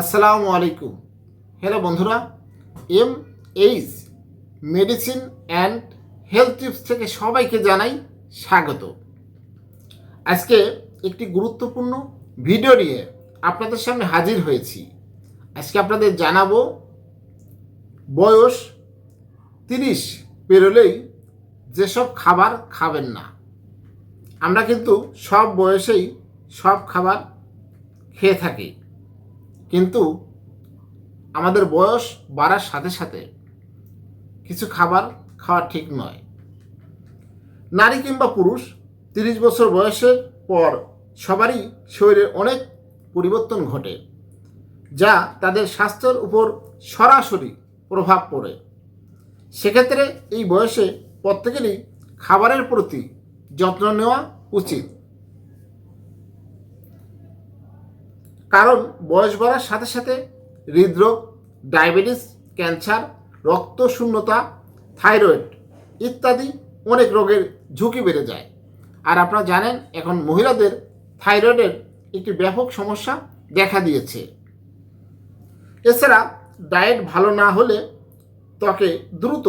আসসালামু আলাইকুম। হ্যালো বন্ধুরা, M H medicine and health tips থেকে সবাইকে জানাই স্বাগত। আজকে একটি গুরুত্বপূর্ণ ভিডিও নিয়ে আপনাদের সামনে হাজির হয়েছি। আজকে আপনাদের জানাব, বয়স তিরিশ পেরোলেই যেসব খাবার খাবেন না, আমরা কিন্তু সব বয়সেই সব খাবার খেয়ে থাকি। কিন্তু আমাদের বয়স বাড়ার সাথে সাথে কিছু খাবার খাওয়া ঠিক নয়। নারী কিংবা পুরুষ, তিরিশ বছর বয়সের পর সবারই শরীরে অনেক পরিবর্তন ঘটে, যা তাদের স্বাস্থ্যের উপর সরাসরি প্রভাব পড়ে। সেক্ষেত্রে এই বয়সে প্রত্যেকেরই খাবারের প্রতি যত্ন নেওয়া উচিত। কারণ বয়স বাড়ার সাথে সাথে হৃদরোগ, ডায়াবেটিস, ক্যান্সার রক্ত শূন্যতা থাইরয়েড ইত্যাদি অনেক রোগের ঝুঁকি বেড়ে যায়। আর আপনারা জানেন, এখন মহিলাদের থাইরয়েডের একটি ব্যাপক সমস্যা দেখা দিয়েছে। এছাড়া ডায়েট ভালো না হলে ত্বকে দ্রুত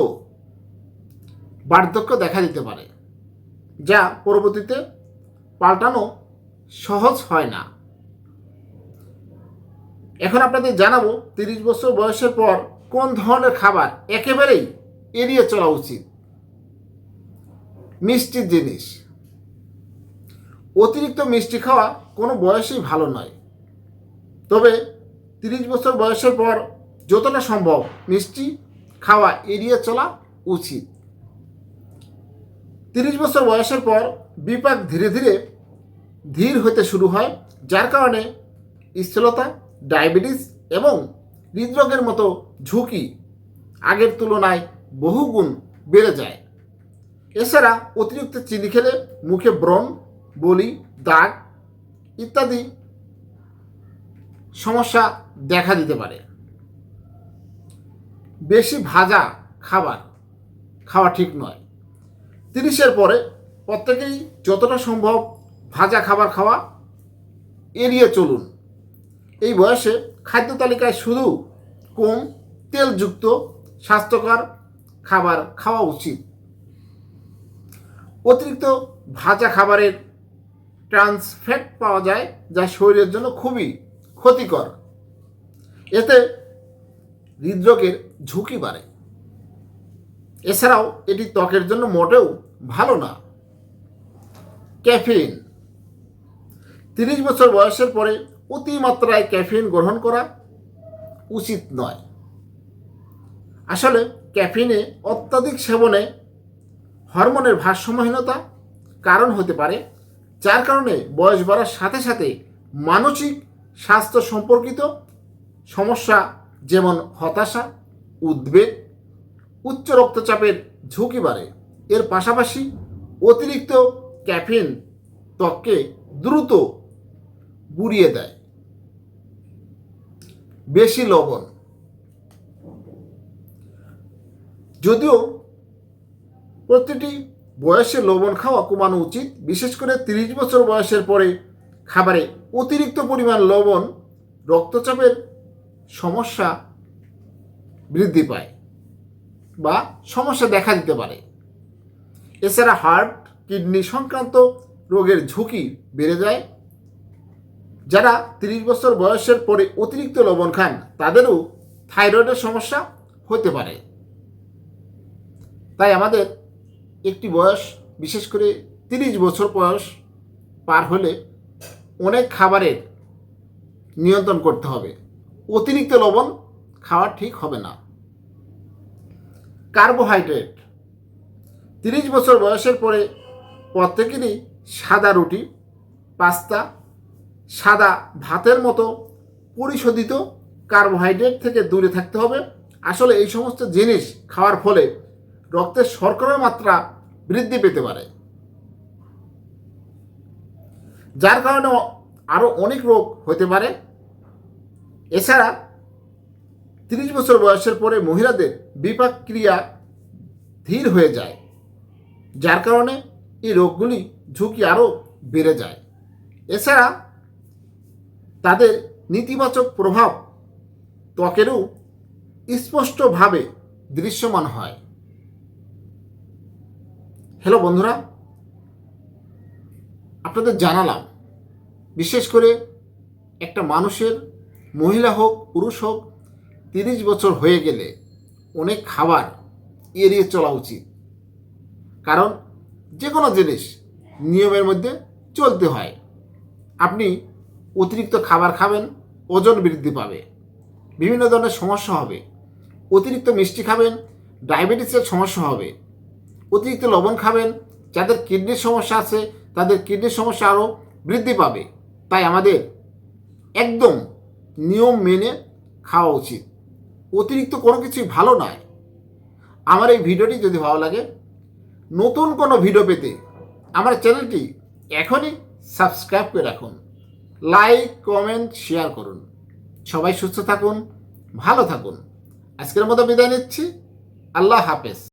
বার্ধক্য দেখা দিতে পারে, যা পরবর্তীতে পাল্টানো সহজ হয় না। এখন আপনাদের জানাব তিরিশ বছর বয়সের পর কোন ধরনের খাবার একেবারেই এড়িয়ে চলা উচিত। মিষ্টির জিনিস। অতিরিক্ত মিষ্টি খাওয়া কোনো বয়সেই ভালো নয়। তবে তিরিশ বছর বয়সের পর যতটা সম্ভব মিষ্টি খাওয়া এড়িয়ে চলা উচিত। তিরিশ বছর বয়সের পর বিপাক ধীরে ধীরে ধীর হতে শুরু হয়, যার কারণে স্থূলতা ডায়াবেটিস এবং হৃদরোগের মতো ঝুঁকি আগের তুলনায় বহুগুণ বেড়ে যায়। এছাড়া অতিরিক্ত চিনি খেলে মুখে ব্রণ, বলি, দাগ ইত্যাদি সমস্যা দেখা দিতে পারে। বেশি ভাজা খাবার খাওয়া ঠিক নয়। তিরিশের পরে প্রত্যেকেই যতটা সম্ভব ভাজা খাবার খাওয়া এড়িয়ে চলুন। এই বয়সে খাদ্য তালিকায় শুধু কম তেলযুক্ত, স্বাস্থ্যকর খাবার খাওয়া উচিত। অতিরিক্ত ভাজা খাবারের ট্রান্স ফ্যাট পাওয়া যায়, যা শরীরের জন্য খুবই ক্ষতিকর। এতে হৃদরোগের ঝুঁকি বাড়ে। এছাড়াও এটি ত্বকের জন্য মোটেও ভালো না। ক্যাফিন তিরিশ বছর বয়সের পরে অতিমাত্রায় ক্যাফিন গ্রহণ করা উচিত নয়। আসলে ক্যাফিনে অত্যাধিক সেবনে হরমোনের ভারসাম্যহীনতা কারণ হতে পারে, যার কারণে বয়স বাড়ার সাথে সাথে মানসিক স্বাস্থ্য সম্পর্কিত সমস্যা যেমন হতাশা, উদ্বেগ, উচ্চ রক্তচাপের ঝুঁকি বাড়ে। এর পাশাপাশি অতিরিক্ত ক্যাফিন ত্বককে দ্রুত বুড়িয়ে দেয়। বেশি লবণ। যদিও প্রতিটি বয়সে লবণ খাওয়া কমানো উচিত, বিশেষ করে তিরিশ বছর বয়সের পরে খাবারে অতিরিক্ত পরিমাণ লবণ রক্তচাপের সমস্যা বৃদ্ধি পায় বা সমস্যা দেখা দিতে পারে। এছাড়া হার্ট কিডনি সংক্রান্ত রোগের ঝুঁকি বেড়ে যায়। যারা তিরিশ বছর বয়সের পরে অতিরিক্ত লবণ খান, তাদেরও থাইরয়েডের সমস্যা হতে পারে। তাই আমাদের একটি বয়স, বিশেষ করে তিরিশ বছর বয়স পার হলে অনেক খাবারের নিয়ন্ত্রণ করতে হবে। অতিরিক্ত লবণ খাওয়া ঠিক হবে না। কার্বোহাইড্রেট। তিরিশ বছর বয়সের পরে প্রত্যেকেরই সাদা রুটি, পাস্তা সাদা ভাতের মতো পরিশোধিত কার্বোহাইড্রেট থেকে দূরে থাকতে হবে। আসলে এই সমস্ত জিনিস খাওয়ার ফলে রক্তের শর্করার মাত্রা বৃদ্ধি পেতে পারে। যার কারণে আরও অনেক রোগ হতে পারে। এছাড়া তিরিশ বছর বয়সের পরে মহিলাদের বিপাক ক্রিয়া ধীর হয়ে যায়, যার কারণে এই রোগগুলি ঝুঁকি আরও বেড়ে যায়। এছাড়া তাদের নেতিবাচক প্রভাব ত্বকেরও স্পষ্টভাবে দৃশ্যমান হয়। হ্যালো বন্ধুরা, আপনাদের জানালাম, বিশেষ করে একটা মানুষের, মহিলা হোক, পুরুষ হোক, তিরিশ বছর হয়ে গেলে অনেক খাবার এড়িয়ে চলা উচিত। কারণ যে কোনো জিনিস নিয়মের মধ্যে চলতে হয়। আপনি অতিরিক্ত খাবার খাবেন, ওজন বৃদ্ধি পাবে। বিভিন্ন ধরনের সমস্যা হবে। অতিরিক্ত মিষ্টি খাবেন, ডায়াবেটিসের সমস্যা হবে। অতিরিক্ত লবণ খাবেন, যাদের কিডনির সমস্যা আছে, তাদের কিডনির সমস্যা আরও বৃদ্ধি পাবে। তাই আমাদের একদম নিয়ম মেনে খাওয়া উচিত। অতিরিক্ত কোনো কিছুই ভালো নয়। আমার এই ভিডিওটি যদি ভালো লাগে, নতুন কোনো ভিডিও পেতে আমার চ্যানেলটি এখনই সাবস্ক্রাইব করে রাখুন। লাইক কমেন্ট শেয়ার করুন। সবাই সুস্থ থাকুন, ভালো থাকুন। আজকের মতো বিদায় নিচ্ছি। আল্লাহ হাফেজ।